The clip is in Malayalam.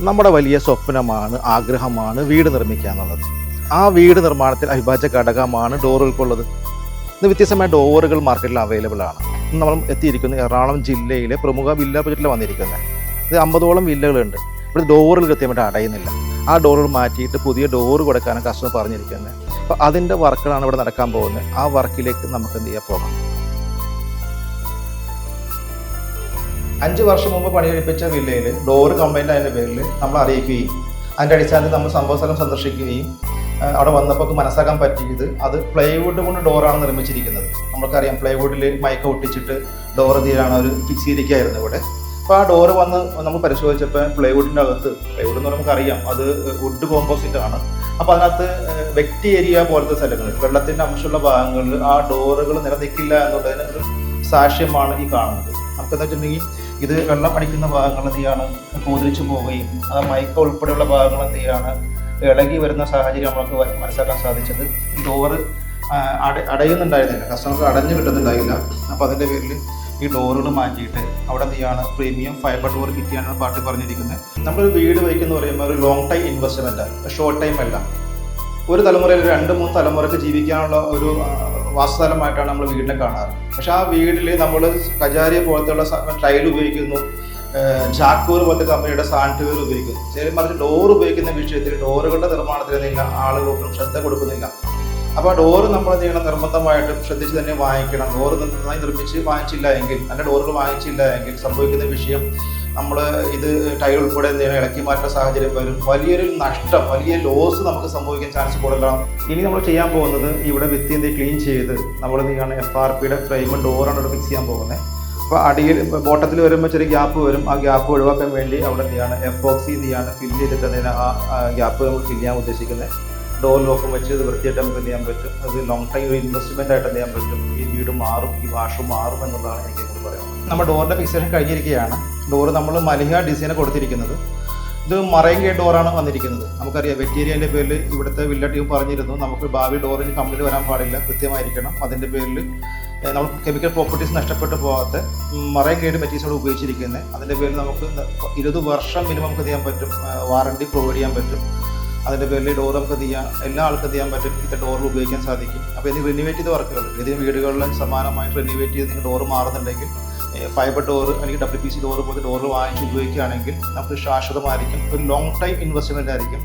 നമ്മുടെ വലിയ സ്വപ്നമാണ് ആഗ്രഹമാണ് വീട് നിർമ്മിക്കുക എന്നുള്ളത് ആ വീട് നിർമ്മാണത്തിൽ അവിഭാജ്യ ഘടകമാണ് ഡോറുകൾക്കുള്ളത് ഇന്ന് വ്യത്യസ്തമായ ഡോറുകൾ മാർക്കറ്റിൽ അവൈലബിൾ ആണ്. നമ്മൾ എത്തിയിരിക്കുന്നത് എറണാകുളം ജില്ലയിലെ പ്രമുഖ വില്ല പ്രൊജക്റ്റിൽ വന്നിരിക്കുന്നത്. ഇത് അമ്പതോളം വില്ലകളുണ്ട് ഇവിടെ ഡോറുകൾ കൃത്യമായിട്ട് അടയുന്നില്ല. ആ ഡോറുകൾ മാറ്റിയിട്ട് പുതിയ ഡോറ് കൊടുക്കാനാണ് കസ്റ്റമർ പറഞ്ഞിരിക്കുന്നത്. അപ്പോൾ അതിന്റെ വർക്കുകളാണ് ഇവിടെ നടക്കാൻ പോകുന്നത്. ആ വർക്കിലേക്ക് നമുക്ക് എന്ത് ചെയ്യാൻ പോകാം? അഞ്ച് വർഷം മുമ്പ് പണികഴിപ്പിച്ച വില്ലയിൽ ഡോർ കംപ്ലൈന്റ് ആയതിന്റെ പേരിൽ നമ്മൾ അറിയിക്കുകയും അതിന്റെ അടിസ്ഥാനത്തിൽ നമ്മൾ സംഭവ സ്ഥലം സന്ദർശിക്കുകയും അവിടെ വന്നപ്പോൾ മനസ്സാക്കാൻ പറ്റിയത് അത് പ്ലൈവുഡ് കൊണ്ട് ഡോറാണ് നിർമ്മിച്ചിരിക്കുന്നത്. നമുക്കറിയാം പ്ലൈവുഡിൽ മയക്ക ഒട്ടിച്ചിട്ട് ഡോർ തീരാണ് അവർ ഫിക്സ് ചെയ്തിരിക്കുകയായിരുന്നു ഇവിടെ. അപ്പോൾ ആ ഡോറ് വന്ന് നമ്മൾ പരിശോധിച്ചപ്പോൾ പ്ലൈവുഡിന്റെ അകത്ത് പ്ലൈവുഡ് എന്ന് പറയുമ്പോൾ അറിയാം അത് വുഡ് കോമ്പോസിറ്റ് ആണ്. അപ്പോൾ അതിനകത്ത് വെക്റ്റി ഏരിയ പോലത്തെ സ്ഥലങ്ങൾ വെള്ളത്തിന്റെ അംശമുള്ള ഭാഗങ്ങളിൽ ആ ഡോറുകൾ നിലനിൽക്കില്ല എന്നുള്ളതിന് ഒരു സാക്ഷ്യമാണ് ഈ കാണുന്നത്. നമുക്ക് എന്താ വെച്ചിട്ടുണ്ടെങ്കിൽ ഇത് വെള്ളം അടിക്കുന്ന ഭാഗങ്ങൾ എന്ത് ചെയ്യാണ്? കൂതിരിച്ചു പോവുകയും ആ മയക്ക ഉൾപ്പെടെയുള്ള ഭാഗങ്ങൾ എന്ത് ചെയ്യാണ്? ഇളകി വരുന്ന സാഹചര്യം നമ്മൾക്ക് മനസ്സിലാക്കാൻ സാധിച്ചത്. ഈ ഡോറ് അട അടയുന്നുണ്ടായിരുന്നില്ല. കസ്റ്റമർക്ക് അടഞ്ഞു കിട്ടുന്നുണ്ടായില്ല. അപ്പോൾ അതിന്റെ പേരിൽ ഈ ഡോറുകൾ മാറ്റിയിട്ട് അവിടെ എന്ത് ചെയ്യാണ്? പ്രീമിയം ഫൈബർ ഡോർ കിട്ടിയാണ് പാർട്ടി പറഞ്ഞിരിക്കുന്നത്. നമ്മൾ വീട് വയ്ക്കുന്ന പറയുമ്പോൾ ഒരു ലോങ് ടൈം ഇൻവെസ്റ്റ്മെന്റാണ് ഷോർട്ട് ടൈം അല്ല. ഒരു തലമുറയിൽ രണ്ട് മൂന്ന് തലമുറയ്ക്ക് ജീവിക്കാനുള്ള ഒരു വാസസ്ഥലമായിട്ടാണ് നമ്മൾ വീടിനെ കാണാറ്. പക്ഷെ ആ വീട്ടിൽ നമ്മൾ കജാരിയ പോലത്തെയുള്ള ടൈൽ ഉപയോഗിക്കുന്നു. ചാക്കൂർ പോലത്തെ കമ്പനിയുടെ സാന്റുവെയർ ഉപയോഗിക്കുന്നു. ശരി മറിച്ച് ഡോർ ഉപയോഗിക്കുന്ന വിഷയത്തിൽ ഡോറുകളുടെ നിർമ്മാണത്തിൽ നിങ്ങൾ ആളുകൾക്കും ശ്രദ്ധ കൊടുക്കുന്നില്ല. അപ്പോൾ ആ ഡോറ് നമ്മൾ ചെയ്യണം നിർബന്ധമായിട്ടും ശ്രദ്ധിച്ച് തന്നെ വാങ്ങിക്കണം. ഡോറ് നന്നായി നിർമ്മിച്ച് വാങ്ങിച്ചില്ല എങ്കിൽ നല്ല ഡോറുകൾ വാങ്ങിച്ചില്ല എങ്കിൽ സംഭവിക്കുന്ന വിഷയം നമ്മൾ ഇത് ടൈൽ ഉൾപ്പെടെ എന്തെങ്കിലും ഇളക്കി മാറ്റുന്ന സാഹചര്യം വരും. വലിയൊരു നഷ്ടം വലിയ ലോസ് നമുക്ക് സംഭവിക്കാൻ ചാൻസ് കൂടുതലാണ്. ഇനി നമ്മൾ ചെയ്യാൻ പോകുന്നത് ഇവിടെ ഭിത്തി എന്ത് ക്ലീൻ ചെയ്ത് നമ്മൾ നീങ്ങാണ് എഫ് ആർ പിയുടെ ഫ്രെയിമും ഡോറാണ് ഇവിടെ ഫിക്സ് ചെയ്യാൻ പോകുന്നത്. അപ്പോൾ അടിയിൽ ബോട്ടത്തിൽ വരുമ്പോൾ ചെറിയ ഗ്യാപ്പ് വരും. ആ ഗ്യാപ്പ് ഒഴിവാക്കാൻ വേണ്ടി അവിടെ നീയാണ് എഫ് ഓക്സി നീയാണ് ഫില്ല് ചെയ്തിട്ട് എന്ത് ആ ഗ്യാപ്പ് നമ്മൾ ഫില്ല് ചെയ്യാൻ ഉദ്ദേശിക്കുന്നത്. ഡോർ ലോക്കും വെച്ച് ഇത് വൃത്തിയായിട്ട് നമുക്ക് എന്ത് ചെയ്യാൻ പറ്റും? അത് ലോങ് ടൈം ഒരു ഇൻവെസ്റ്റ്മെന്റ് ആയിട്ട് എന്ത് ചെയ്യാൻ പറ്റും? ഈ വീട് മാറും ഈ വാഷ് മാറും എന്നുള്ളതാണ് എനിക്ക് ഇപ്പോൾ പറയാം നമ്മുടെ ഡോറിന്റെ ഫിക്സേഷൻ കഴിഞ്ഞിരിക്കുകയാണ്. ഡോറ് നമ്മൾ മലിഹ ഡിസൈൻ കൊടുത്തിരിക്കുന്നത്. ഇത് മറയും കേട്ട് ഡോറാണ് വന്നിരിക്കുന്നത്. നമുക്കറിയാം വെറ്റീരിയലിന്റെ പേരിൽ ഇവിടുത്തെ വില്ല ടീം പറഞ്ഞിരുന്നു. നമുക്ക് ഭാവി ഡോറിന് കംപ്ലീറ്റ് വരാൻ പാടില്ല. കൃത്യമായിരിക്കണം. അതിന്റെ പേരിൽ നമ്മൾ കെമിക്കൽ പ്രോപ്പർട്ടീസ് നഷ്ടപ്പെട്ടു പോകാത്ത മറൈൻ ഗ്രേഡ് മെറ്റീരിയൽസ് ഉപയോഗിച്ചിരിക്കുന്നത്. അതിന്റെ പേരിൽ നമുക്ക് ഇരുപത് വർഷം മിനിമം നമുക്ക് ചെയ്യാൻ പറ്റും? വാറണ്ടി പ്രൊവൈഡ് ചെയ്യാൻ പറ്റും. അതിന്റെ പേരിൽ ഡോർ നമുക്ക് ചെയ്യാം എല്ലാ ആൾക്കും ചെയ്യാൻ പറ്റും. ഇത്ര ഡോർ ഉപയോഗിക്കാൻ സാധിക്കും. അപ്പോൾ ഇത് റിനിവേറ്റ് ചെയ്ത് വർക്കുകൾ ഏതെങ്കിലും വീടുകളിലും സമാനമായിട്ട് റിനിവേറ്റ് ചെയ്ത് നിങ്ങൾ ഡോർ മാറുന്നുണ്ടെങ്കിൽ ഫൈബർ ഡോർ അല്ലെങ്കിൽ ഡബ്ല്യു പി സി ഡോർ പോലത്തെ ഡോർ വാങ്ങിച്ച് ഉപയോഗിക്കുകയാണെങ്കിൽ നമുക്ക് ശാശ്വതമായിരിക്കും. ഒരു ലോങ് ടൈം ഇൻവെസ്റ്റ്മെന്റ് ആയിരിക്കും.